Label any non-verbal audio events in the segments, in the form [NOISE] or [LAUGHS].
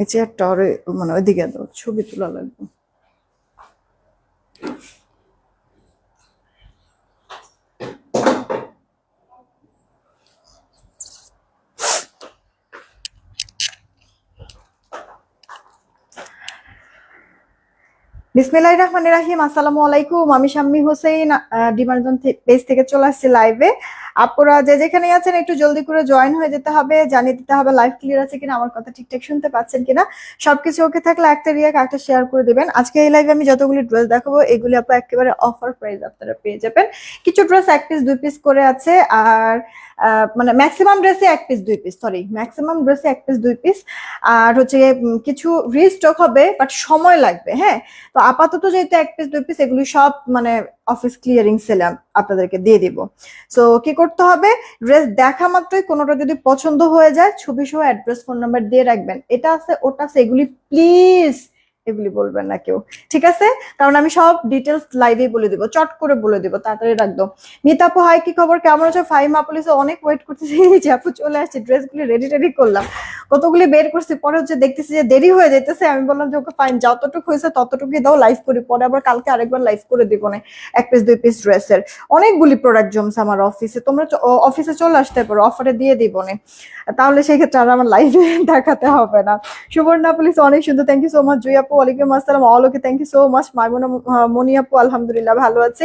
এই চেয়ারটা ওরে মানে ওইদিকে দাও, ছবি তোলা লাগবে। বিসমিল্লাহির রহমানির রহিম, আসসালামু আলাইকুম। আমি শাম্মী হোসেন ডিমার্জন পেজ থেকে চলে আসছি লাইভে আপুরা যে যেখানেই আছেন, একটু জলদি করে জয়েন হয়ে যেতে হবে, জানিয়ে দিতে হবে লাইভ ক্লিয়ার আছে কিনা, আমার কথা ঠিকঠাক শুনতে পাচ্ছেন কিনা, সবকিছু ওকে থাকলে একটা রিয়াক একটা শেয়ার করে দেবেন। আজকে এই লাইভে আমি যতগুলি ড্রেস দেখাবো, এগুলি আপু একেবারে অফার প্রাইস আপনারা পেয়ে যাবেন। কিছু ড্রেস এক পিস দুই পিস করে আছে, আর মানে ম্যাক্সিমাম ড্রেসে এক পিস দুই পিস সরি ম্যাক্সিমাম ড্রেসে এক পিস দুই পিস আর হচ্ছে কিছু রিস্টক হবে বাট সময় লাগবে হ্যাঁ? তো আপাতত যেহেতু এক পিস দুই পিস এগুলি সব মানে অফিস ক্লিয়ারিং সেলে আপনাদেরকে দিয়ে দিব। সো কি করতে হবে? ড্রেস দেখা মাত্রই কোনোটা যদি পছন্দ হয়ে যায় ছবি সহ অ্যাড্রেস ফোন নাম্বার দিয়ে রাখবেন। এটা আছে, ওটা আছে, এগুলি প্লিজ এগুলি বলবেন না কেউ। ঠিক আছে? কারণ আমি সব ডিটেলস লাইভে বলে দিব, চট করে বলে দিব, তাড়াতাড়ি রাখব। মিতাপু হাই কি খবর? কেমন আছো? ফাইমা পুলিশে অনেক ওয়েট করতেছি। [LAUGHS] যে আপু চলে আসছে ড্রেসগুলি রেডি টেডি করলাম। কতগুলি বের করছি, পরে হচ্ছে দেখতেছি যে দেরি হয়ে যেতেছে আমি বললাম যে, ওকে ফাইন যতটুকু হয়েছে ততটুকুই দাও লাইভ করি। পরে আবার কালকে আরেকবার লাইভ করে দিব না, এক পিস দুই পিস ড্রেসের অনেকগুলি প্রোডাক্ট জমছে আমার অফিসে তোমরা অফিসে চলে আসতে পারো অফারে দিয়ে দিব না। তাহলে সেই ক্ষেত্রে আর আমার লাইভে [LAUGHS] দেখাতে হবে না। সুবর্ণা পুলিশ অনেক সুন্দর। Thank you so much Jui আপু। ওয়ালাইকুম আসসালাম। All okay thank you so much Maimuna Moni আপু আলহামদুলিল্লাহ, ভালো আছে।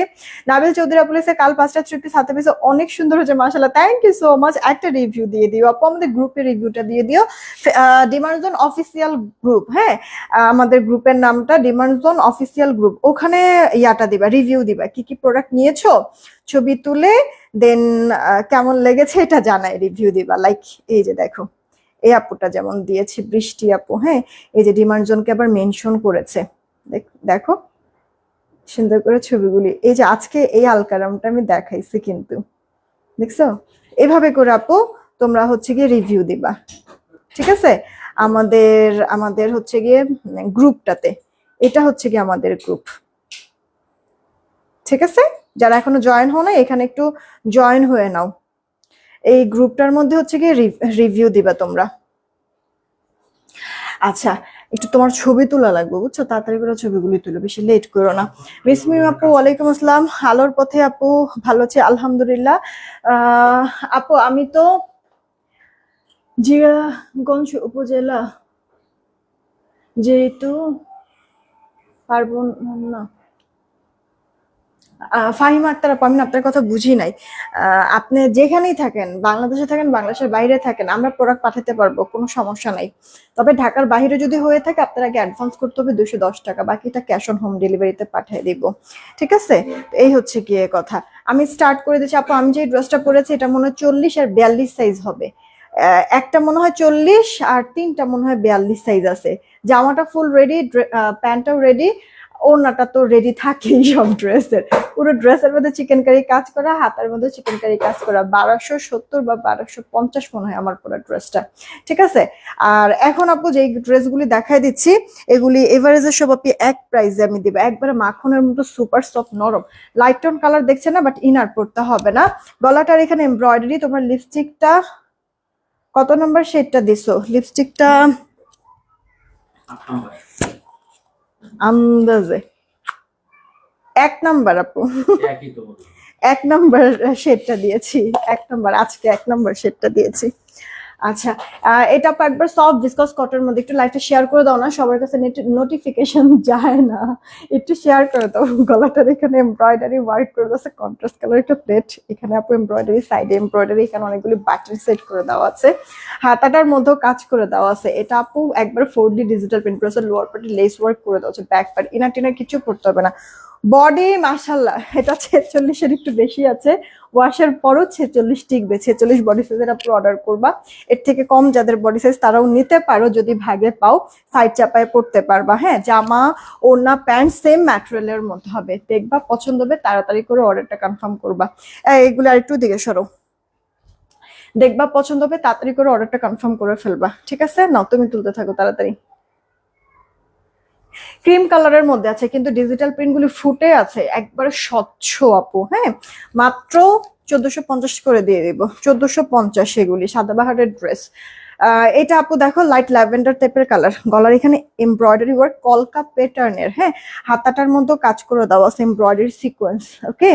নাবিল চৌধুরী আপু বলেছে কাল পাঁচটা থ্রি পিস হাতে অনেক সুন্দর হয়েছে মাশাল্লাহ থ্যাংক ইউ সো মাচ একটা রিভিউ দিয়ে দিও। আপু, আমাদের গ্রুপের রিভিউটা দিয়ে দিও। ডিমার্জন অফিসিয়াল গ্রুপ হ্যাঁ? আমাদের গ্রুপের নামটা ডিমার্জন অফিসিয়াল গ্রুপ ওখানে ইয়াটা দিবা রিভিউ দিবা, কি কি প্রোডাক্ট নিয়েছো, ছবি তুলে দেন কেমন লেগেছে এটা জানাই রিভিউ দিবা। লাইক এই যে দেখো। এই আপুটা যেমন দিয়েছে, বৃষ্টি আপু হ্যাঁ? এই যে ডিমার্জনকে আবার মেনশন করেছে। দেখ- সুন্দর করে ছবিগুলি। এই যে আজকে এই আলকারামটা আমি দেখাইছি কিন্তু। দেখছ? এভাবে করে আপু, তোমরা হচ্ছে গিয়ে রিভিউ দিবা। ঠিক আছে? আমাদের আমাদের হচ্ছে গিয়ে গ্রুপটাতে এটা হচ্ছে গিয়ে আমাদের গ্রুপ ঠিক আছে? যারা এখনও জয়েন হও না এখানে একটু জয়েন হয়ে নাও। এই গ্রুপটার মধ্যে হচ্ছে গিয়ে রিভিউ দিবা তোমরা। আচ্ছা একটু তোমার ছবি তোলা লাগবে, বুঝছ? তাড়াতাড়ি করে ছবিগুলি তুলো, বেশি লেট করো না। মিসমিম আপু, ওয়ালাইকুম আসসালাম। আলোর পথে আপু, ভালো আছে, আলহামদুলিল্লাহ। আপু, আমি তো জিয়াগঞ্জ উপজেলা, যেহেতু পারব না। ফাহিমা আক্তার আমি আপনার কথা বুঝি নাই। আপনি যেখানেই থাকেন, বাংলাদেশে থাকেন, বাংলাদেশের বাইরে থাকেন, আমরা প্রোডাক্ট পাঠাতে পারব, কোনো সমস্যা নাই। তবে ঢাকার বাইরে যদি হয়ে থাকে, আপনার আগে অ্যাডভান্স করতে হবে দুশো দশ টাকা, বাকিটা ক্যাশ অন হোম ডেলিভারিতে পাঠিয়ে দিব। ঠিক আছে? এই হচ্ছে গিয়ে কথা। আমি স্টার্ট করে দিচ্ছি, আপু, আমি যে ড্রেসটা পরেছি, এটা মনে হয় চল্লিশ আর বিয়াল্লিশ সাইজ হবে। একটা মনে হয় চল্লিশ আর তিনটা মনে হয় বিয়াল্লিশ সাইজ আছে। জামাটা ফুল রেডি প্যান্টটাও রেডি ওড়নাটা তো রেডি থাকেই সব ড্রেসের পুরো ড্রেসের মধ্যে চিকেন কারি কাজ করা, হাতার মধ্যে চিকেন কারি কাজ করা। বারোশো সত্তর বা বারোশো পঞ্চাশ মনে হয় আমার পুরো ড্রেসটা ঠিক আছে? আর এখন আপু যে ড্রেসগুলি দেখাই দিচ্ছি, এগুলি এভারেজের সব আপনি এক প্রাইসে আমি দিব। একবারে মাখনের মতো সুপার সফট নরম। লাইট টোন কালার দেখছে না বাট ইনার পড়তে হবে না। গলাটার এখানে এমব্রয়ডারি তোমার লিপস্টিকটা কত নম্বর শেডটা দিছো? লিপস্টিকটা আন্দাজে। এক নাম্বার আপু। এক নাম্বার শেডটা দিয়েছি। এক নম্বর আজকে এক নম্বর শেডটা দিয়েছি। আচ্ছা এটা একবার সফট ডিসকাস কটের মধ্যে একটু লাইভটা শেয়ার করে দাও না, সবার কাছে নোটিফিকেশন [LAUGHS] যায় না। একটু শেয়ার করে দাও গলাটার এখানে এমব্রয়ডারি ওয়ার্ক করে দাও কন্ট্রাস্ট কালার একটা প্লেট এখানে আপু এমব্রয়ডারি সাইডে এমব্রয়ডারি এখানে অনেকগুলি বাটন সেট করে দেওয়া আছে। হাতাটার মধ্যেও কাজ করে দেওয়া আছে। এটা আপু একবার ফোর ডি ডিজিটাল প্রিন্ট প্রেসের লোয়ার পার্টি লেস ওয়ার্ক করে দেওয়া আছে ব্যাক পার্ট ইনার টিনার কিছু করতে হবে না। বডি মাশাল্লাহ এটা ছেচল্লিশের একটু বেশি আছে। ওয়াশের পরও ছেচল্লিশ টিকবে, ছেচল্লিশ বডি সাইজের আপনি অর্ডার করবা। এর থেকে কম যাদের বডি সাইজ তারাও নিতে পারো, যদি ভাগে পাও সাইড চাপায় পড়তে পারবা হ্যাঁ? জামা, ওড়না প্যান্ট সেম ম্যাটেরিয়ালের মধ্যে হবে। দেখবা, পছন্দ হবে, তাড়াতাড়ি করে অর্ডারটা কনফার্ম করবা। এগুলো আর একটু দিকে সরো। দেখবা, পছন্দ হবে, তাড়াতাড়ি করে অর্ডারটা কনফার্ম করে ফেলবা। ঠিক আছে? নাও, তুমি তুলতে থাকো, তাড়াতাড়ি। ক্রিম কালারের মধ্যে আছে, কিন্তু ডিজিটাল প্রিন্টগুলি ফুটে আছে, একবারে স্বচ্ছ আপু হ্যাঁ? মাত্র চোদ্দশো পঞ্চাশ করে দিয়ে দিব, চোদ্দশো পঞ্চাশ এগুলি, সাদাবাহারের ড্রেস এটা আপু দেখো লাইট ল্যাভেন্ডার টাইপের কালার গলার এখানে এমব্রয়ডারি ওয়ার্ক কলকা প্যাটার্নের হ্যাঁ? হাতাটার মধ্যে কাজ করে দেওয়া আছে এমব্রয়ডারি সিকোয়েন্স ওকে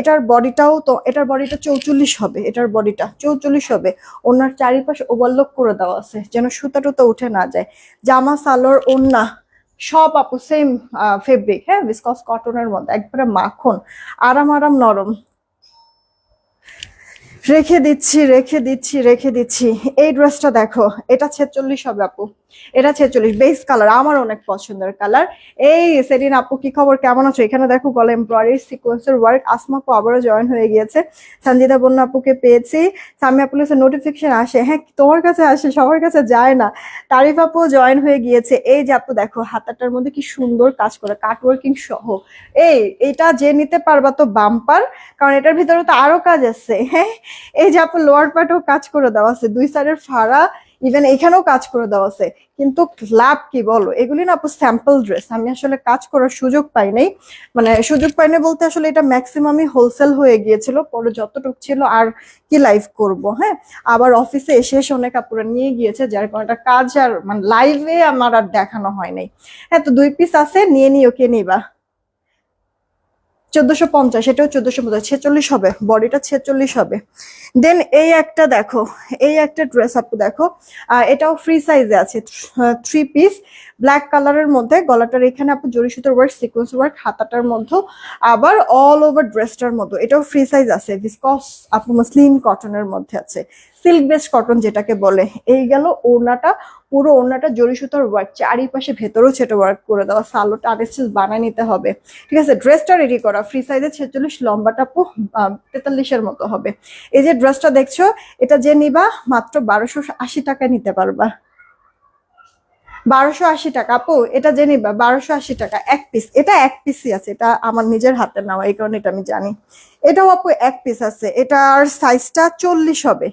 এটার বডিটাও তো, এটার বডিটা চৌচল্লিশ হবে, এটার বডিটা চৌচল্লিশ হবে। ওনার চারিপাশে ওভারলোক করে দেওয়া আছে, যেন সুতা টুতা উঠে না যায়। জামা সালোর ওন্না সব আপু সেম ফেব্রিক হ্যাঁ বিসকস কটনের মধ্যে, একবারে মাখন, আরাম আরাম নরম। রেখে দিচ্ছি রেখে দিচ্ছি রেখে দিচ্ছি। এই ড্রেসটা দেখো, এটা ছেচল্লিশ হবে আপু। এটা ছেচল্লিশ বেস কালার আমার অনেক পছন্দের কালার এই সেদিন আপু কি খবর? কেমন আছো? এখানে দেখো গলা এমব্রয়ডারি সিকোয়েন্সের ওয়ার্ক আসমা আবারও জয়েন হয়ে গিয়েছে। সঞ্জিতা বন্যা আপুকে পেয়েছি। সামি আপুর কাছে নোটিফিকেশন আসে। হ্যাঁ তোমার কাছে আসে, সবার কাছে যায় না। তারিফ আপু জয়েন হয়ে গিয়েছে। এই যে আপু দেখো, হাতাটার মধ্যে কি সুন্দর কাজ করে কাট ওয়ার্কিং সহ। এই, এটা যে নিতে পারবা তো বাম্পার কারণ এটার ভিতরে তো আরও কাজ আছে। হ্যাঁ এই যে আপু লোয়ার পার্টেও কাজ করে দেওয়া আছে। দুই সাইডের ফাড়া ইভেন এখানেও কাজ করে দেওয়া আছে। কিন্তু লাভ কি বলো? এগুলি না আপু স্যাম্পল ড্রেস আমি আসলে কাজ করার সুযোগ পাই নাই। মানে সুযোগ পাই নাই বলতে আসলে এটা ম্যাক্সিমামই হোলসেল হয়ে গিয়েছিল। পরে যতটুক ছিল আর কি লাইভ করব হ্যাঁ? আবার অফিসে এসে এসে অনেক আপুরা নিয়ে গিয়েছে, যার কারণে এটা কাজ আর মানে লাইভে আমার আর দেখানো হয় নাই। হ্যাঁ তো দুই পিস আছে, নিয়ে নিও ওকে নিবা। চোদ্দশো পঞ্চাশ, এটাও চোদ্দশো পঞ্চাশ, ছেচল্লিশ হবে, বডিটা ছেচল্লিশ হবে। দেন এই একটা দেখো, এই একটা ড্রেস আপু দেখো এটাও ফ্রি সাইজে আছে থ্রি পিস ব্ল্যাক কালারের মধ্যে, গলাটার এখানে আপু জরি সুতোর ওয়ার্ক সিকোয়েন্স ওয়ার্ক হাতাটার মধ্যে, আবার অল ওভার ড্রেসটার মধ্যে, এটাও ফ্রি সাইজ আছে বিসকস আপু মসলিন কটনের মধ্যে আছে। সিল্ক বেস্ট কটন যেটাকে বলে, এই গেল ওড়নাটা, পুরো ওড়নাটা জরি সুতোর ওয়ার্ক চারিপাশে ভেতরেও ছেটে ওয়ার্ক করে দেওয়া সালোটা আরেস্টিস বানায় নিতে হবে। ঠিক আছে ড্রেসটা রেডি করা ফ্রি সাইজে ছেচল্লিশ, লম্বাটা আপু তেতাল্লিশের মতো হবে। এই যে ড্রেসটা দেখছ, এটা যে নিবা, মাত্র বারোশো আশি টাকায় নিতে পারবা। বারোশো আশি টাকা, আপু, এটা নিবা, বারোশো আশি টাকা, এক পিস এটা এক পিসই আছে, এটা আমার নিজের হাতে নেওয়া, এই কারণে এটা আমি জানি। এটাও আপু এক পিস আছে, এটার সাইজটা চল্লিশ হবে।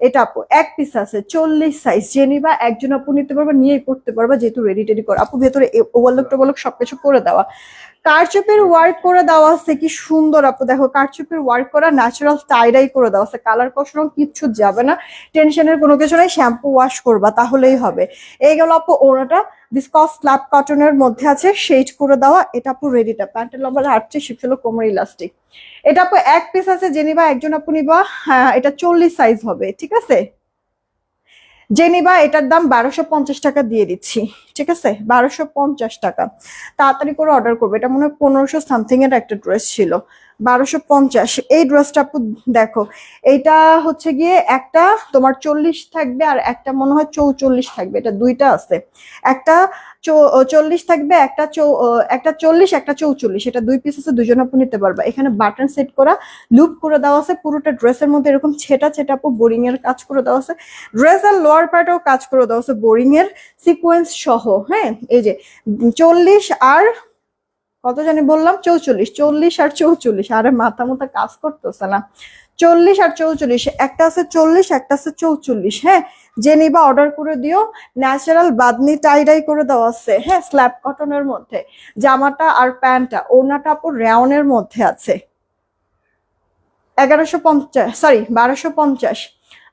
এটা আপু, এক পিস আছে, চল্লিশ সাইজ যে নিবা, একজন আপু নিতে পারবা, নিয়েই পড়তে পারবা, যেহেতু রেডি টেডি কর। আপু, ভেতরে ওভারলোক টোভারলোক সবকিছু করে দেওয়া। কারচুপের ওয়ার্ক করে দেওয়া আছে কি সুন্দর আপু। দেখো, কারচুপের ওয়ার্ক করা ন্যাচারাল টাইডাই করে দেওয়া আছে। কালার কষানো কিচ্ছু যাবে না। টেনশনের কোনো কিছু নাই। শ্যাম্পু ওয়াশ করবা, তাহলেই হবে। এই গেল আপু ওনাটা বিসকস স্ল্যাব কটনের মধ্যে আছে। শেড করে দেওয়া। এটা আপু রেডিটা প্যান্টের লম্বা আটটি শিখছিল কোমর ইলাস্টিক এটা আপু এক পিস আছে জেনিবা একজন আপু নিবা। হ্যাঁ এটা চল্লিশ সাইজ হবে। ঠিক আছে? যে নিবা এটার দাম বারোশো পঞ্চাশ টাকা দিয়ে দিচ্ছি, ঠিক আছে? বারোশো পঞ্চাশ টাকা। তাড়াতাড়ি করে অর্ডার করব। এটা মনে হয় পনেরোশো সামথিং এর একটা ড্রেস ছিল। বারোশো পঞ্চাশ। এই ড্রেসটা আপু, দেখো, এইটা হচ্ছে গিয়ে একটা তোমার চল্লিশ থাকবে আর একটা মনে হয় চৌচল্লিশ থাকবে, এটা দুইটা আছে। একটা চল্লিশ থাকবে, একটা চৌ একটা চল্লিশ, একটা চৌচল্লিশ, এটা দুই পিস আছে দুজন আপু নিতে পারবা। এখানে বাটন সেট করা লুপ করে দেওয়া আছে, পুরোটা ড্রেসের মধ্যে এরকম ছেটা ছেটা আপু বোরিং এর কাজ করে দেওয়া আছে। ড্রেস আর লোয়ার পার্টেও কাজ করে দেওয়া আছে বোরিং এর সিকোয়েন্স সহ হ্যাঁ? এই যে, চল্লিশ আর কত জানি বললাম? চৌচল্লিশ। চল্লিশ আর চৌচল্লিশ। আরে মাথা মাথা কাজ করতেছে না। চল্লিশ আর চৌচল্লিশ। একটা আছে চল্লিশ, একটা আছে চৌচল্লিশ। হ্যাঁ? যে নিবা অর্ডার করে দিও। ন্যাচারাল বাদনি টাইডাই করে দেওয়া আছে। হ্যাঁ? স্ল্যাব কটনের মধ্যে। জামাটা আর প্যান্টটা। ওড়নাটা আপুর রেওনের মধ্যে আছে। এগারোশো পঞ্চাশ সরি বারোশো পঞ্চাশ।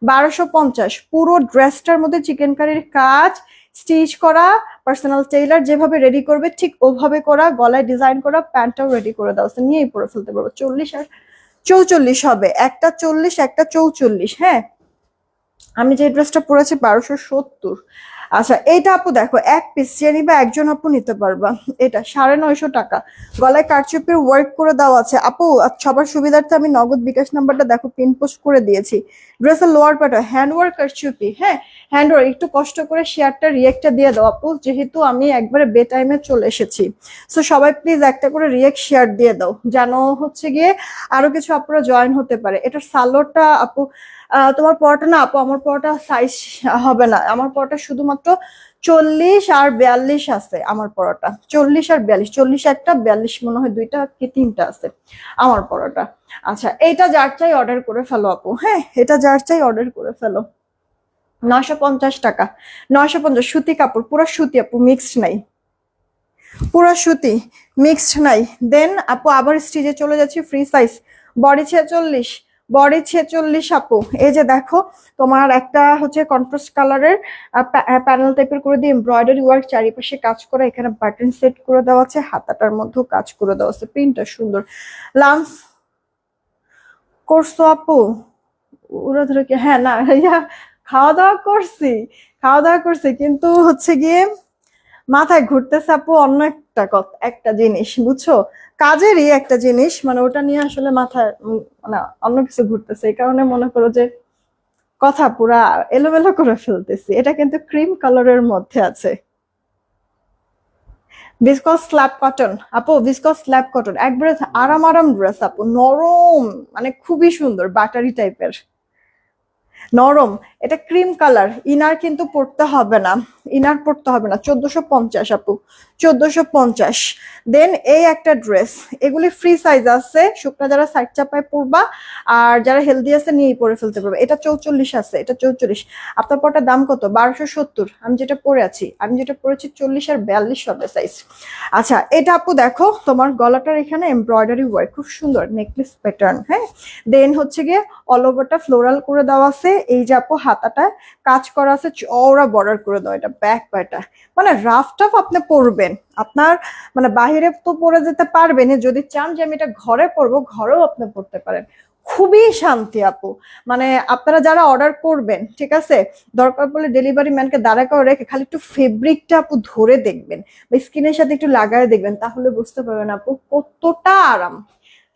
বারোশো পঞ্চাশ। পুরো ড্রেসটার মধ্যে চিকেন কারির কাজ স্টিচ করা পার্সোনাল টেইলার যেভাবে রেডি করবে, ঠিক ওভাবে করা, গলায় ডিজাইন করা, প্যান্টটাও রেডি করে দাও। নিয়েই পরে ফেলতে পারব। চল্লিশ আর চৌচল্লিশ হবে। একটা চল্লিশ, একটা চৌচল্লিশ হ্যাঁ? আমি যে ড্রেসটা পরেছি, বারোশো সত্তর। আচ্ছা এইটা আপু দেখো, এক পিস যে নিবা, একজন আপু নিতে পারবা। এটা সাড়ে নয়শো টাকা। গলায় কারচুপির ওয়ার্ক করে দেওয়া আছে। আপু সবার সুবিধার্থে আমি নগদ বিকাশ নাম্বারটা দেখো পিন পোস্ট করে দিয়েছি। ড্রেসের লোয়ার পার্ট হ্যান্ড ওয়ার্ক কারচুপি হ্যাঁ? হ্যান্ড ওয়ার্ক একটু কষ্ট করে শেয়ারটা রিয়েক্টটা দিয়ে দাও আপু। যেহেতু আমি একবারে বে টাইমে চলে এসেছি। সো সবাই প্লিজ একটা করে রিয়েক্ট শেয়ার দিয়ে দাও। যেন হচ্ছে গিয়ে আরও কিছু আপুরা জয়েন হতে পারে। এটার সালোয়ারটা আপু তোমার পরোটা না আপু, আমার পরোটা সাইজ হবে না। আমার পরোটা শুধুমাত্র চল্লিশ আর বিয়াল্লিশ আছে আমার পরোটা। চল্লিশ আর বিয়াল্লিশ, চল্লিশ একটা, বিয়াল্লিশ মনে হয় দুইটা কি তিনটা আছে আমার পরোটা। আচ্ছা এটা যার চাই অর্ডার করে ফেলো আপু হ্যাঁ এটা যার চাই অর্ডার করে ফেলো। নশো পঞ্চাশ টাকা নশো পঞ্চাশ, সুতি কাপড়, পুরো সুতি আপু মিক্সড নাই। পুরো সুতি মিক্সড নাই। দেন আপু আবার স্টিজে চলে যাচ্ছি ফ্রি সাইজ বডি ছেচল্লিশ বডি ছেচল্লিশ আপু। এই যে দেখো, তোমার একটা হচ্ছে কন্ট্রাস্ট কালারের প্যানেল টাইপের করে দিয়ে এমব্রয়ডারি ওয়ার্ক চারিপাশে কাজ করা, এখানে বাটন সেট করে দেওয়া আছে, হাতাটার মধ্যেও কাজ করে দেওয়া আছে প্রিন্টটা সুন্দর। লান্স করছ আপু? ওরা ধরে কি হ্যাঁ না, [LAUGHS] ইয়া খাওয়া দাওয়া করছি খাওয়া দাওয়া করছি, কিন্তু হচ্ছে গিয়ে মাথায় ঘুরতেছে আপু অন্য একটা কথা, একটা জিনিস, বুঝছ? কাজেরই একটা জিনিস মানে ওটা নিয়ে আসলে মাথায় মানে অন্য কিছু ঘুরতেছে। এই কারণে মনে করো যে কথা পুরা এলোমেলো করে ফেলতেছি। এটা কিন্তু ক্রিম কালারের মধ্যে আছে। বিসকস স্ল্যাব কটন আপু বিসকস স্ল্যাব কটন একবারে আরাম আরাম ড্রেস আপু। নরম মানে খুবই সুন্দর, বাটারি টাইপের নরম। এটা ক্রিম কালার ইনার কিন্তু পড়তে হবে না। ইনার পড়তে হবে না। চোদ্দশো পঞ্চাশ আপু, চোদ্দশো পঞ্চাশ। দেন এই একটা ড্রেস এগুলি ফ্রি সাইজ আছে, শুকনা যারা সাইড চাপায় পরবা, আর যারা হেলদি আছে নিয়েই পরে ফেলতে পারবে। এটা চৌচল্লিশ আছে, এটা চৌচল্লিশ। আপনার পরটার দাম কত? বারোশো সত্তর। আমি যেটা পরে আছি, আমি যেটা পরেছি চল্লিশ আর বিয়াল্লিশ হবে সাইজ আচ্ছা এটা আপু দেখো, তোমার গলাটার এখানে এমব্রয়ডারি ওয়ার্ক খুব সুন্দর নেকলেস প্যাটার্ন হ্যাঁ? দেন হচ্ছে গিয়ে অল ওভারটা ফ্লোরাল করে দেওয়া আছে, এই যে আপু হাতাটা, কাজ করা আছে চওড়া বর্ডার করে দেওয়া এটা। ব্যাক পাটা মানে রাফ টাফ আপনি পরবেন। আপনার মানে বাহিরে তো পরে যেতে পারবেন যদি চান যে আমি এটা ঘরে পরবো, ঘরেও আপনি পড়তে পারেন। খুবই শান্তি আপু। মানে আপনারা যারা অর্ডার করবেন, ঠিক আছে? দরকার পড়লে ডেলিভারি ম্যানকে দাঁড়া করে রেখে খালি একটু ফেব্রিকটা আপু ধরে দেখবেন। বা স্কিনের সাথে একটু লাগায় দেখবেন, তাহলে বুঝতে পারবেন আপু কতটা আরাম।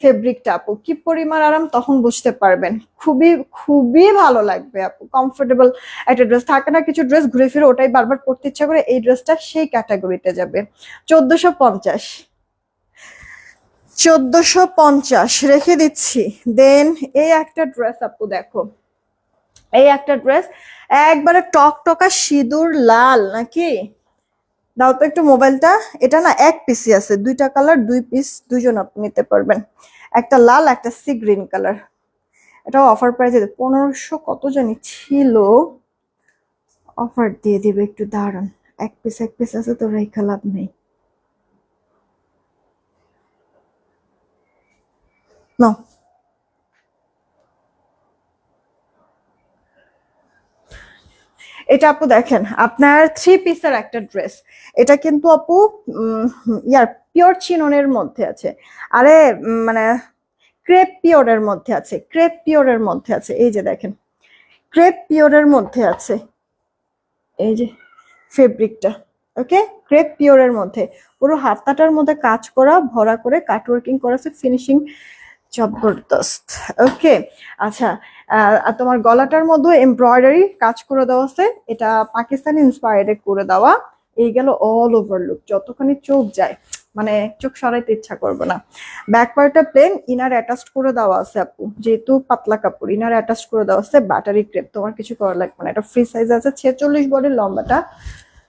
ফেব্রিকটা আপু, কি পরিমাণ আরাম তখন বুঝতে পারবেন। খুবই খুবই ভালো লাগবে আপু কমফোর্টেবল একটা ড্রেস থাকে না কিছু ড্রেস ঘুরে ফিরে ওটাই বারবার পরতে ইচ্ছা করে এই ড্রেসটা সেই ক্যাটাগরিতে যাবে। চোদ্দশো পঞ্চাশ। চোদ্দশো পঞ্চাশ, রেখে দিচ্ছি। দেন এই একটা ড্রেস আপু দেখো। এই একটা ড্রেস একবারে টক টকা সিঁদুর লাল, নাকি? দাও তো একটু মোবাইলটা। এটা না এক পিসই আছে, দুইটা কালার দুই পিস দুইজন আপনি নিতে পারবেন। একটা লাল, একটা সি গ্রিন কালার এটাও অফার প্রাইস প্রাইসে পনেরোশো কত জানি ছিল। অফার দিয়ে দিবে, একটু দাঁড়ান। এক পিস এক পিস আছে তো, রেখা লাভ নেই। নাও। এটা আপু দেখেন, আপনার থ্রি পিসের একটা ড্রেস এটা কিন্তু আপু ইয়ার পিওর চিননের মধ্যে আছে। আরে মানে ক্রেপ পিওরের মধ্যে আছে ক্রেপ পিওরের মধ্যে আছে। এই যে দেখেন ক্রেপ পিওরের মধ্যে আছে। এই যে ফেব্রিকটা ওকে ক্রেপ পিওরের মধ্যে। পুরো হাতাটার মধ্যে কাজ করা, ভরা করে কাটওয়ার্কিং করা আছে ফিনিশিং জবরদস্ত। ওকে আচ্ছা আর তোমার গলাটার মধ্যে এমব্রয়ডারি কাজ করে দেওয়া আছে, এটা পাকিস্তানি ইন্সপায়ার্ড করে দেওয়া। এই গেল অল ওভার লুক যতখানি চোখ যায় মানে চোখ সরাইতে ইচ্ছা করবে না। ব্যাক পার্টটা প্লেন ইনার অ্যাটাচ করে দেওয়া আছে আপু, যেহেতু পাতলা কাপড় ইনার অ্যাটাচ করে দেওয়া আছে ব্যাটারি ক্রেপ তোমার কিছু করা লাগবে না। এটা ফ্রি সাইজ আছে, ছেচল্লিশ বডির লম্বাটা।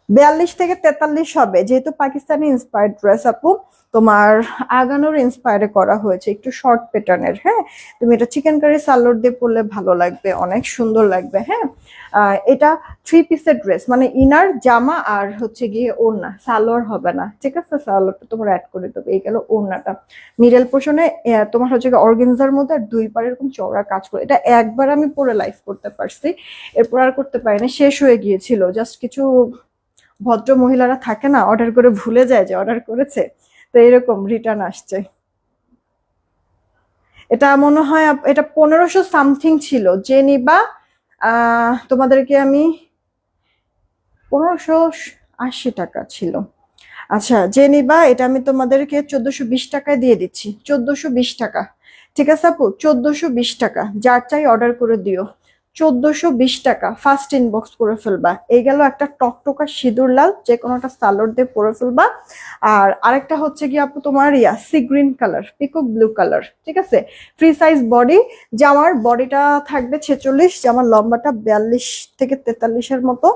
বিয়াল্লিশ থেকে তেতাল্লিশ হবে, যেহেতু পাকিস্তানি ইন্সপায়ার্ড ড্রেস আপু। তোমার আগানোর ইন্সপায়ারে করা হয়েছে, একটু শর্ট প্যাটার্নের হ্যাঁ? তুমি এটা চিকেন কারি সালোড দিয়ে পরলে ভালো লাগবে, অনেক সুন্দর লাগবে হ্যাঁ? এটা থ্রি পিসের ড্রেস মানে ইনার জামা আর হচ্ছে গিয়ে ওড়না, সালোয়ার হবে না, ঠিক আছে? সালোয়ারটা তোমার অ্যাড করে দেবে, এই গেল ওড়নাটা। মিডল পোর্শনে তোমার হচ্ছে গিয়ে অর্গেনজার মধ্যে আর দুই পারে এরকম চওড়া কাজ করে, এটা একবার আমি পরে লাইফ করতে পারছি, এরপর আর করতে পারিনি, শেষ হয়ে গিয়েছিল জাস্ট কিছু ভদ্র মহিলারা থাকে না অর্ডার করে ভুলে যায় যে অর্ডার করেছে। তো এরকম রিটার্ন আসছে। এটা মনে হয় এটা পনেরোশো সামথিং ছিল। যে নিবা তোমাদেরকে আমি পনেরোশো আশি টাকা ছিল। আচ্ছা যে নিবা, এটা আমি তোমাদেরকে চোদ্দশো বিশ টাকায় দিয়ে দিচ্ছি। চোদ্দশো বিশ টাকা। ঠিক আছে আপু? চোদ্দশো বিশ টাকা। যার চাই অর্ডার করে দিও। চোদ্দশো বিশ টাকা। ফার্স্ট ইনবক্স করে ফেলবা। এই গেল একটা টকটকা সিঁদুর লাল, যে কোনো একটা সালোড দিয়ে পরে ফেলবা। আর আরেকটা হচ্ছে কি আপু তোমার yeah sea green colour peacock blue colour ঠিক আছে? ফ্রি সাইজ বডি জামার বডিটা থাকবে ছেচল্লিশ জামার লম্বাটা বিয়াল্লিশ থেকে তেতাল্লিশের মতো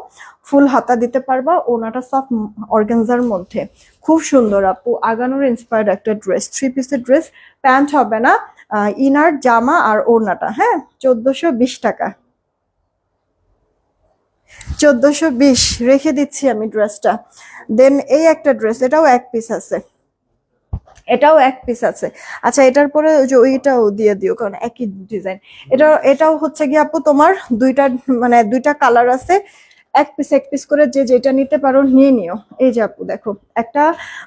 ফুল হাতা দিতে পারবা, ওনাটা সফট অর্গানজার মধ্যে। খুব সুন্দর আপু, আগানোর ইন্সপায়ার্ড একটা ড্রেস থ্রি পিসের ড্রেস প্যান্ট হবে না ইনার জামা আর ওড়নাটা হ্যাঁ? চোদ্দশো বিশ টাকা। চোদ্দশো বিশ, রেখে দিচ্ছি আমি ড্রেসটা। দেন এই একটা ড্রেস এটাও এক পিস আছে। এটাও এক পিস আছে। আচ্ছা এটার পরে যে ওইটাও দিয়ে দিও, কারণ একই ডিজাইন এটা এটাও হচ্ছে গিয়ে আপু তোমার দুইটা মানে দুইটা কালার আছে। এক পিস এক পিস করে যে যেটা নিতে পারো নিয়ে নিও। এই যে আপু, দেখো, একটা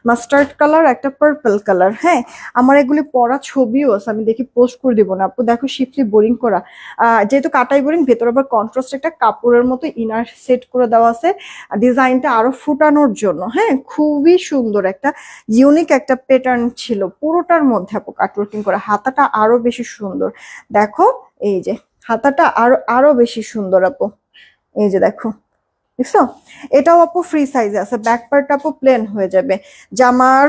মাস্টার্ড কালার একটা পার্পল কালার হ্যাঁ? আমার এগুলি পরা ছবিও আছে, আমি দেখি পোস্ট করে দিব না। আপু, দেখো শিফলি বোরিং করা। যেহেতু কাটাই বোরিং ভেতরে আবার কন্ট্রাস্ট একটা কাপড়ের মতো ইনার সেট করে দেওয়া আছে। ডিজাইনটা আরও ফুটানোর জন্য হ্যাঁ? খুবই সুন্দর একটা ইউনিক একটা প্যাটার্ন ছিল পুরোটার মধ্যে আপু কাটওয়ার্কিং করা। হাতাটা আরও বেশি সুন্দর। দেখো, এই যে, হাতাটা আরও আরও বেশি সুন্দর আপু। এই যে, দেখো দেখছ? এটাও আপু ফ্রি সাইজে আছে ব্যাক পার্ট আপু প্লেন হয়ে যাবে। জামার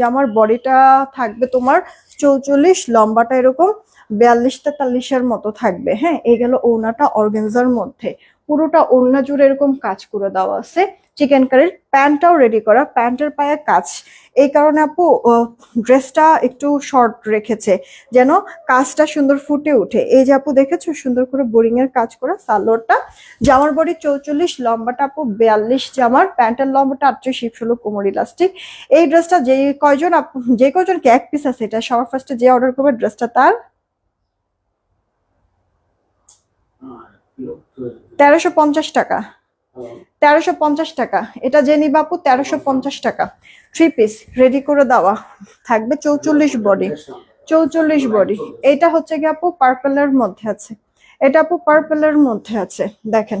জামার বডিটা থাকবে তোমার চৌচল্লিশ, লম্বাটা এরকম বিয়াল্লিশ তেতাল্লিশের মতো থাকবে হ্যাঁ? এই গেল ওনাটা অর্গেনজার মধ্যে। পুরোটা ওড়না জুড়ে এরকম কাজ করে দেওয়া আছে। চিকেন কারির প্যান্টটাও রেডি করা প্যান্টের পায়ে কাজ। এই কারণে আপু ড্রেসটা একটু শর্ট রেখেছে যেন কাজটা সুন্দর ফুটে ওঠে। এই যে আপু দেখেছ সুন্দর করে বোরিং এর কাজ করা সালোয়ারটা। জামার বডি চৌচল্লিশ লম্বাটা আপু বিয়াল্লিশ জামার প্যান্টের লম্বাটা আটচল্লিশ ষোলো কোমর ইলাস্টিক এই ড্রেসটা যে কয়জন আপু যে কয়জনকে এক পিস আছে এটা সবার ফার্স্টে যে অর্ডার করবে ড্রেসটা তার? তেরোশো পঞ্চাশ টাকা। তেরোশো পঞ্চাশ টাকা। এটা যে নিবা আপু তেরোশো পঞ্চাশ টাকা। থ্রি পিস রেডি করে দেওয়া। থাকবে চৌচল্লিশ বডি চৌচল্লিশ বডি এটা হচ্ছে কি আপু পার্পেলের মধ্যে আছে। এটা আপু পার্পেলের মধ্যে আছে। দেখেন।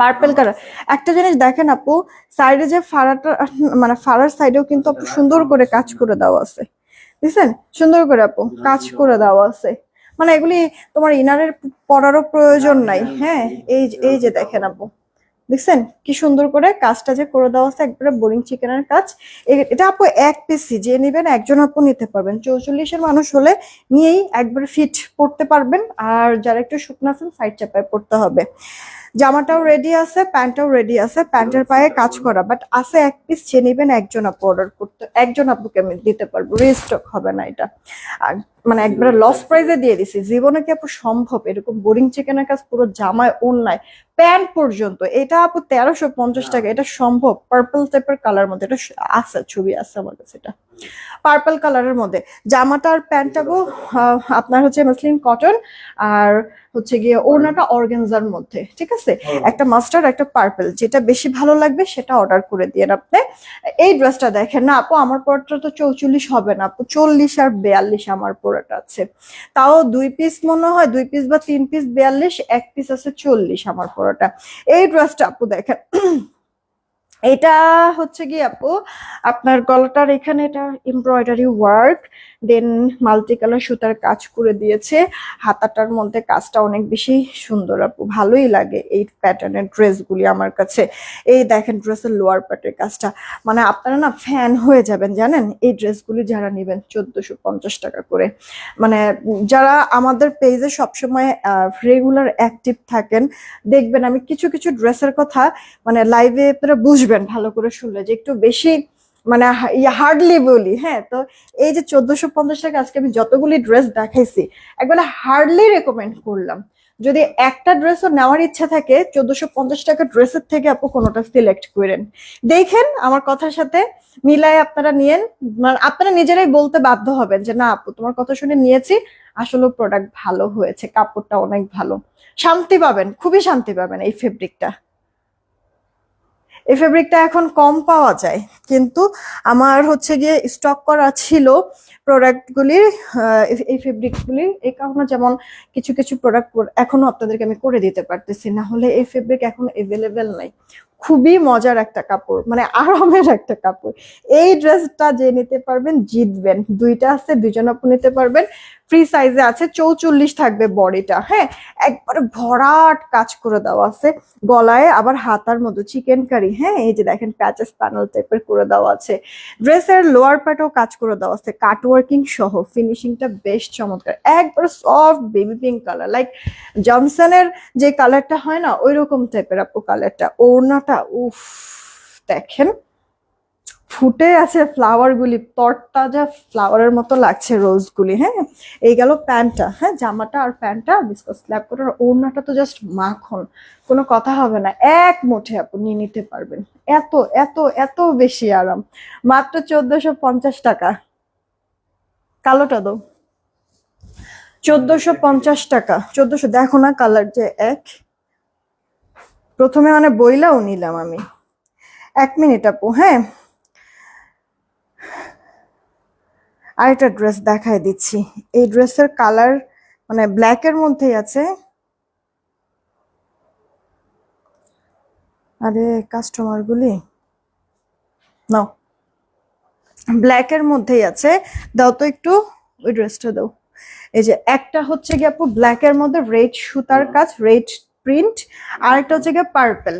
পার্পেল কালার একটা জিনিস দেখেন আপু সাইডে যে ফাড়াটা মানে ফাড়ার সাইডেও কিন্তু আপু সুন্দর করে কাজ করে দেওয়া আছে। বুঝছেন? সুন্দর করে আপু কাজ করে দেওয়া আছে। মানে এগুলি তোমার ইনারের পরারও প্রয়োজন নাই। হ্যাঁ? এই এই যে দেখেন আপু। দেখছেন? কি সুন্দর করে কাজটা যে করে দেওয়া আছে একবারে বোরিং চিকেনের কাজ। এটা আপু এক পিসি যে নেবেন একজন আপু নিতে পারবেন। চৌচল্লিশের মানুষ হলে নিয়েই একবার ফিট পড়তে পারবেন। আর যারা একটু শুকনো আছেন সাইড চাপায় পড়তে হবে। জামাটাও রেডি আছে প্যান্টটাও রেডি আছে প্যান্টের পায়ে কাজ করা বাট আছে এক পিস যে নেবেন একজন আপু অর্ডার করতে একজন আপুকে আমি দিতে পারব রিস্টক হবে না এটা। আর মানে একবারে লস প্রাইজে দিয়ে দিছি। জীবনে কি আপু সম্ভব? এরকম বোরিং চিকেনের কাজ পুরো জামায় অন্যায় প্যান্ট পর্যন্ত এটা আপু তেরোশো পঞ্চাশ টাকা এটা সম্ভব। পার্পল টাইপের কালার মধ্যে এটা আছে ছবি আছে আমার কাছে এটা। পার্পল কালারের মধ্যে। জামাটা আর প্যান্টটাও আপনার হচ্ছে মাসলিন কটন আর হচ্ছে গিয়ে ওড়নাটা অর্গেনজার মধ্যে ঠিক আছে? একটা মাস্টার একটা পার্পল যেটা বেশি ভালো লাগবে সেটা অর্ডার করে দিয়ে আপনি। এই ড্রেসটা দেখেন না আপু আমার পরটা তো চৌচল্লিশ হবে না আপু চল্লিশ আর বেয়াল্লিশ আমার পরাটা আছে। তাও দুই পিস মনে হয় দুই পিস বা তিন পিস বিয়াল্লিশ এক পিস আছে চল্লিশ আমার পরাটা। এই ড্রেসটা আপু দেখেন এটা হচ্ছে কি আপু আপনার গলাটার এখানে এটা embroidery work then multi colour সুতার কাজ করে দিয়েছে। হাতাটার মধ্যে কাজটা অনেক বেশি সুন্দর আপু, ভালোই লাগে এই প্যাটার্নের ড্রেসগুলি আমার কাছে। এই দেখেন ড্রেসের লোয়ার পার্টের কাজটা। মানে আপনারা না ফ্যান হয়ে যাবেন, জানেন? এই ড্রেসগুলি যারা নেবেন চোদ্দশো পঞ্চাশ টাকা করে। মানে যারা আমাদের পেজে সবসময় রেগুলার অ্যাক্টিভ থাকেন, দেখবেন আমি কিছু কিছু ড্রেসের কথা মানে লাইভে আপনারা বুঝবেন ভালো করে শুনলে যে একটু বেশি মানে হার্ডলি বলি হ্যাঁ? তো এই যে চোদ্দশো পঞ্চাশ টাকা আজকে আমি যতগুলি ড্রেস দেখাইছি একবার হার্ডলি রেকমেন্ড করলাম। যদি একটা ড্রেসও নেওয়ার ইচ্ছা থাকে, চোদ্দশো পঞ্চাশ টাকা ড্রেসের থেকে আপু কোনোটা সিলেক্ট করেন। দেখেন আমার কথার সাথে মিলায় আপনারা নিয়েন মানে আপনারা নিজেরাই বলতে বাধ্য হবেন যে, না আপু, তোমার কথা শুনে নিয়েছি আসলে প্রোডাক্ট ভালো হয়েছে, কাপড়টা অনেক ভালো। শান্তি পাবেন, খুবই শান্তি পাবেন এই ফেব্রিকটা এই ফেব্রিকটা এখন কম পাওয়া যায়, কিন্তু আমার হচ্ছে গিয়ে স্টক করা ছিল প্রোডাক্টগুলির এই ফেব্রিকগুলির এই কারণে যেমন কিছু কিছু প্রোডাক্ট এখনও আপনাদেরকে আমি করে দিতে পারতেছি, না হলে এই ফেব্রিক এখন অ্যাভেলেবেল নাই। খুবই মজার একটা কাপড় মানে আরামের একটা কাপড়। এই ড্রেসটা যে নিতে পারবেন জিতবেন। দুইটা আছে দুজন আপু নিতে পারবেন। ফ্রি সাইজে আছে, চৌচল্লিশ থাকবে বডিটা হ্যাঁ? একবারে ভরাট কাজ করে দেওয়া আছে। গলায় আবার হাতার মতো চিকেন কারি হ্যাঁ? এই যে দেখেন, প্যাচেস প্যানেল টাইপের করে দেওয়া আছে। ড্রেসের লোয়ার পার্টও কাজ করে দেওয়া আছে কাট ওয়ার্কিং সহ। ফিনিশিংটা বেশ চমৎকার। একবার soft baby pink colour like জনসনের যে কালারটা হয় না ওই রকম টাইপের আপু কালারটা ওড়নাটা উফ, দেখেন। ফুটে আছে ফ্লাওয়ার গুলি তরতাজা ফ্লাওয়ারের মতো লাগছে রোজ গুলি হ্যাঁ? এই গেল প্যান্টটা হ্যাঁ? জামাটা আর প্যান্টটা, বিস্কুট, স্ল্যাব করে আর ওড়নাটা তো জাস্ট মাখন। কোনো কথা হবে না, এক মুঠে আপু নিয়ে নিতে পারবেন। এত এত এত বেশি আরাম। মাত্র চোদ্দশো পঞ্চাশ টাকা। কালোটা দো চোদ্দশো পঞ্চাশ টাকা। চোদ্দশো, দেখো না কালার যে এক। প্রথমে মানে বইলাও নিলাম আমি। এক মিনিট আপু হ্যাঁ? আরেকটা ড্রেস দেখায় দিচ্ছি। এই ড্রেসের কালার মানে ব্ল্যাকের মধ্যেই আছে। আরে কাস্টমার গুলি? নাও। ব্ল্যাকের মধ্যেই আছে। দাও তো একটু, ওই ড্রেসটা দাও। এই যে একটা হচ্ছে গিয়ে আপু ব্ল্যাকের মধ্যে রেড সুতার কাজ রেড প্রিন্ট আর একটা হচ্ছে গিয়ে পার্পেল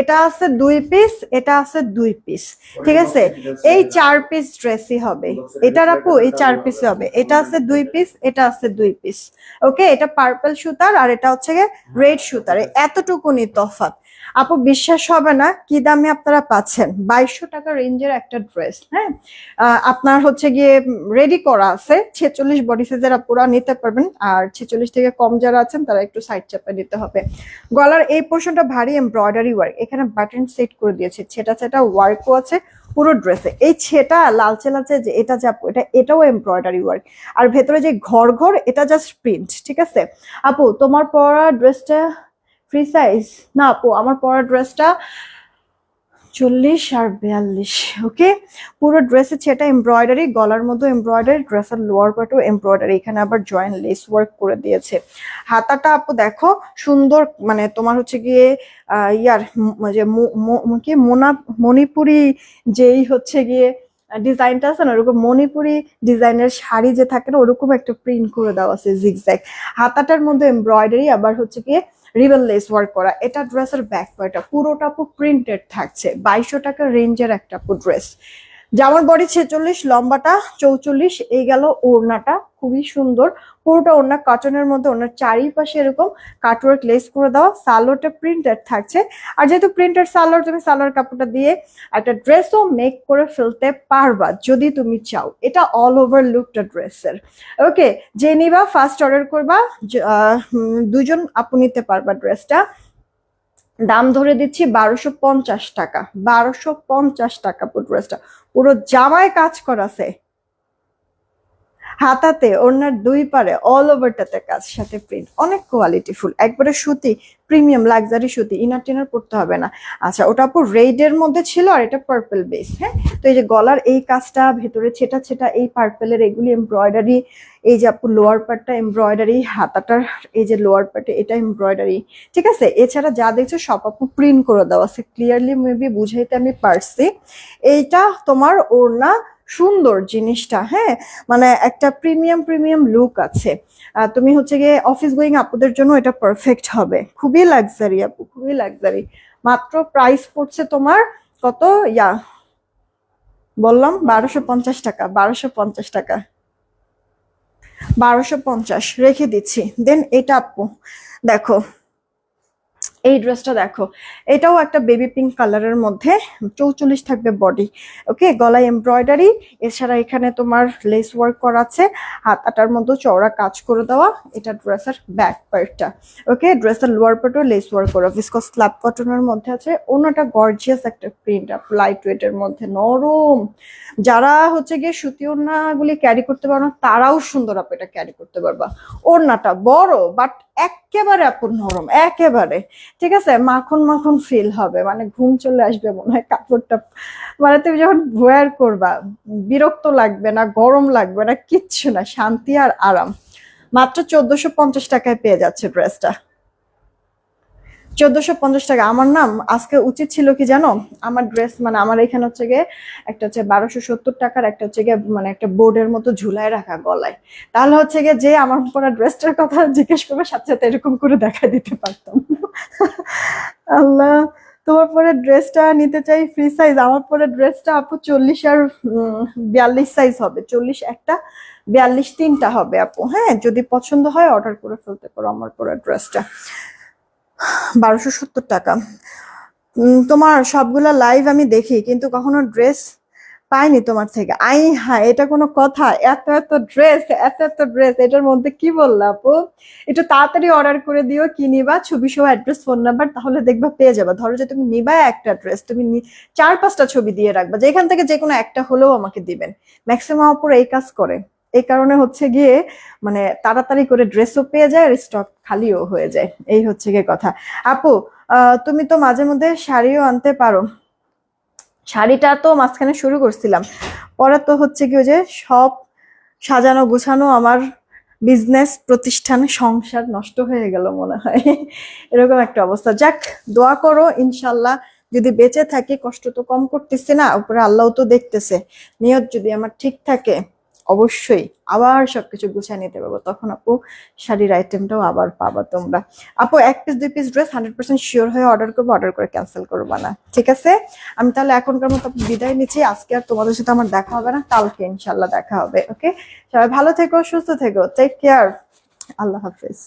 এটা আছে দুই পিস এটা আছে দুই পিস ঠিক আছে? এই চার পিস ড্রেসই হবে। এটার আপু এই চার পিস হবে। এটা আছে দুই পিস এটা আছে দুই পিস ওকে এটা পার্পল সুতার আর এটা হচ্ছে গিয়ে রেড সুতার। এতটুকুনি তফাৎ। আপু, বিশ্বাস হবে না কি দামে আপনারা পাচ্ছেন? বাইশশো টাকা রেঞ্জের একটা ড্রেস হ্যাঁ? আপনার হচ্ছে গিয়ে রেডি করা আছে। ছেচল্লিশ বডি সাইজের আপুরা নিতে পারবেন। আর ছেচল্লিশ থেকে কম যারা আছেন, তারা একটু সাইড চাপে নিতে হবে। গলার এই পোর্শনটা ভারী এমব্রয়ডারি ওয়ার্ক এখানে বাটন সেট করে দিয়েছে। ছেটা ছেটা ওয়ার্কও আছে পুরো ড্রেসে এই ছেটা লালচে লালচে যে এটা যে এটা, এটাও এমব্রয়ডারি ওয়ার্ক আর ভেতরে যে ঘর ঘর এটা জাস্ট প্রিন্ট ঠিক আছে? আপু, তোমার পরা ড্রেসটা ফ্রি সাইজ না, আপু, আমার পরা ড্রেসটা চল্লিশ আর বিয়াল্লিশ, ওকে? পুরো ড্রেসে সেটা এমব্রয়ডারি গলার মধ্যে এমব্রয়ডারি ড্রেসের লোয়ার পার্টও এমব্রয়ডারি এখানে আবার জয়েন্ট লেস ওয়ার্ক করে দিয়েছে। হাতাটা আপু দেখো, সুন্দর মানে তোমার হচ্ছে গিয়ে ইয়ার যে কি, মোনা, মণিপুরি যেই হচ্ছে গিয়ে ডিজাইনটা আছে না, ওরকম মণিপুরি ডিজাইনের শাড়ি যে থাকে না, ওরকম একটা প্রিন্ট করে দেওয়া আছে জিগজ্যাক হাতাটার মধ্যে এমব্রয়ডারি আবার হচ্ছে কি রিবেল লেস ওয়ার্ক করা। এটা ড্রেসের ব্যাক পয়টা পুরোটা প্রিন্টেড থাকছে। বাইশশো টাকা রেঞ্জের একটা ড্রেস জামার বডি ছেচল্লিশ, লম্বাটা চৌচল্লিশ, এই গেল ওড়নাটা, খুবই সুন্দর। পুরোটা ওড়না কাটনের মধ্যে, ওড়নার চারিপাশে এরকম কাটওয়ার্ক লেস করে দেওয়া, সালোয়ারটা প্রিন্টেড থাকছে। আর যেহেতু প্রিন্টেড সালোয়ার, তুমি সালোয়ার কাপড়টা দিয়ে একটা ড্রেসও মেক করে ফেলতে পারবা, যদি তুমি চাও। এটা অল ওভার লুকটা ড্রেসের ওকে যে নিবা ফার্স্ট অর্ডার করবা দুজন আপু নিতে পারবা ড্রেসটা দাম ধরে দিচ্ছি বারোশো পঞ্চাশ টাকা। বারোশো পঞ্চাশ টাকা পুরো পুরো জামায় কাজ করাছে হাতাতে ওনার দুই পারে অল ওভারটাতে কাজ, সাথে প্রিন্ট অনেক কোয়ালিটি ফুল। একবারে সুতি প্রিমিয়াম লাক্সারি সুতি ইনার টিনার পড়তে হবে না। আচ্ছা ওটা আপু রেডের মধ্যে ছিল আর এটা পার্পল বেস হ্যাঁ? তো এই যে গলার এই কাজটা, ভেতরে ছেটা ছেটা, এই পার্পেলের এগুলি এমব্রয়ডারি এই যে আপু লোয়ার পার্টটা এমব্রয়ডারি হাতাটার এই যে লোয়ার পার্টে এটা এমব্রয়ডারি ঠিক আছে? এছাড়া যা দেখছ সব আপু প্রিন্ট করে দেওয়া আছে ক্লিয়ারলি মেবি বুঝাইতে আমি পারছি। এইটা তোমার ওড়না সুন্দর জিনিসটা হ্যাঁ? মানে একটা প্রিমিয়াম প্রিমিয়াম লুক আছে। তুমি হচ্ছে গিয়ে অফিস গোয়িং আপুদের জন্য এটা পারফেক্ট হবে। খুবই লাক্সারি আপু, খুবই লাক্সারি মাত্র প্রাইস পড়ছে তোমার কত? ইয়া, বললাম বারোশো পঞ্চাশ টাকা, বারোশো পঞ্চাশ টাকা। বারোশো পঞ্চাশ, রেখে দিচ্ছি। দেন এটা আপু, দেখো এই ড্রেসটা দেখো, এটাও একটা বেবি পিঙ্ক কালারের মধ্যে, চৌচল্লিশ থাকবে বডি ওকে গলায় এমব্রয়ডারি এছাড়া এখানে তোমার লেস ওয়ার্ক করা আছে, হাতাটার মধ্যে চওড়া কাজ করে দেওয়া, এটা ড্রেসের ব্যাক পার্টটা ওকে ড্রেসের লোয়ার পার্টও লেস ওয়ার্ক করা ভিসকস স্ল্যাব কটনের মধ্যে আছে, অন্যটা গর্জিয়াস একটা প্রিন্ট লাইট ওয়েটের মধ্যে, নরম। যারা হচ্ছে গিয়ে সুতি ওড়নাগুলি ক্যারি করতে পারো না, তারাও সুন্দর আপ এটা ক্যারি করতে পারবা। ওড়নাটা বড় বাট একেবারে আপন নরম একেবারে। ঠিক আছে? মাখন মাখন ফিল হবে মানে ঘুম চলে আসবে মনে হয় কাপড়টা। মানে তুমি যখন ওয়ার করবা, বিরক্ত লাগবে না, গরম লাগবে না, কিচ্ছু না, শান্তি আর আরাম। মাত্র চোদ্দশো পঞ্চাশ টাকায় পেয়ে যাচ্ছে ড্রেসটা চোদ্দশো পঞ্চাশ টাকা। আমার নাম আজকে উচিত ছিল কি জানো? আমার ড্রেস মানে আমার এখানে হচ্ছে গিয়ে একটা হচ্ছে বারোশো সত্তর টাকার একটা হচ্ছে গিয়ে মানে একটা বোর্ডের মতো ঝুলায় রাখা গলায়। তাহলে হচ্ছে গিয়ে যে আমার পরা ড্রেসটার কথা জিজ্ঞেস করবে, সাথে সাথে এরকম করে দেখা দিতে পারতাম। [LAUGHS] আল্লাহ, তোমার পরে ড্রেসটা নিতে চাই ফ্রি সাইজ আমার পরে ড্রেসটা আপু চল্লিশ আর বিয়াল্লিশ সাইজ হবে। চল্লিশ একটা, বিয়াল্লিশ তিনটা হবে আপু। হ্যাঁ যদি পছন্দ হয় অর্ডার করে ফেলতে পারো আমার পরে ড্রেসটা বারোশো সত্তর টাকা। তোমার সবগুলা লাইভ আমি দেখি, কিন্তু কখনো ড্রেস পাইনি তোমার থেকে। আই হ্যাঁ এটা কোনো কথা? এত এত ড্রেস এত এত ড্রেস এটার মধ্যে কি বললা আপু? একটু তাড়াতাড়ি অর্ডার করে দিও, কি নিবা? ছবি সহ অ্যাড্রেস ফোন নাম্বার তাহলে দেখবা পেয়ে যাবা। ধরো যে তুমি নিবা একটা ড্রেস তুমি চার পাঁচটা ছবি দিয়ে রাখবা। যেখান থেকে যে কোনো একটা হলেও আমাকে দিবেন। ম্যাক্সিমাম আপুর এই কাজ করে। এই কারণে হচ্ছে গিয়ে মানে তাড়াতাড়ি করে ড্রেসও পেয়ে যায় আর স্টক খালিও হয়ে যায়। এই হচ্ছে গিয়ে কথা। আপু তুমি তো মাঝে মধ্যে শাড়িও আনতে পারো। শাড়িটা তো মাঝখানে শুরু করছিলাম। পরে তো হচ্ছে কি যে সব সাজানো গুছানো আমার বিজনেস প্রতিষ্ঠান, সংসার নষ্ট হয়ে গেল মনে হয়। এরকম একটা অবস্থা। যাক, দোয়া করো, ইনশাল্লাহ যদি বেঁচে থাকি, কষ্ট তো কম করতেছি না, উপরে আল্লাহ তো দেখতেছে। নিয়ত যদি আমার ঠিক থাকে অবশ্যই আবার সবকিছু গুছিয়ে নিতে পারব। তখন আপু শাড়ির আইটেমটাও আবার পাবা তোমরা। আপু এক পিস দুই piece dress hundred percent sure হয়ে অর্ডার করব অর্ডার করে ক্যান্সেল করব না। ঠিক আছে? আমি তাহলে এখনকার মতো বিদায় নিচ্ছি। আজকে আর তোমাদের সাথে আমার দেখা হবে না, কালকে ইনশাল্লাহ দেখা হবে ওকে সবাই ভালো থেকো, সুস্থ থেকো টেক কেয়ার আল্লাহ হাফিজ।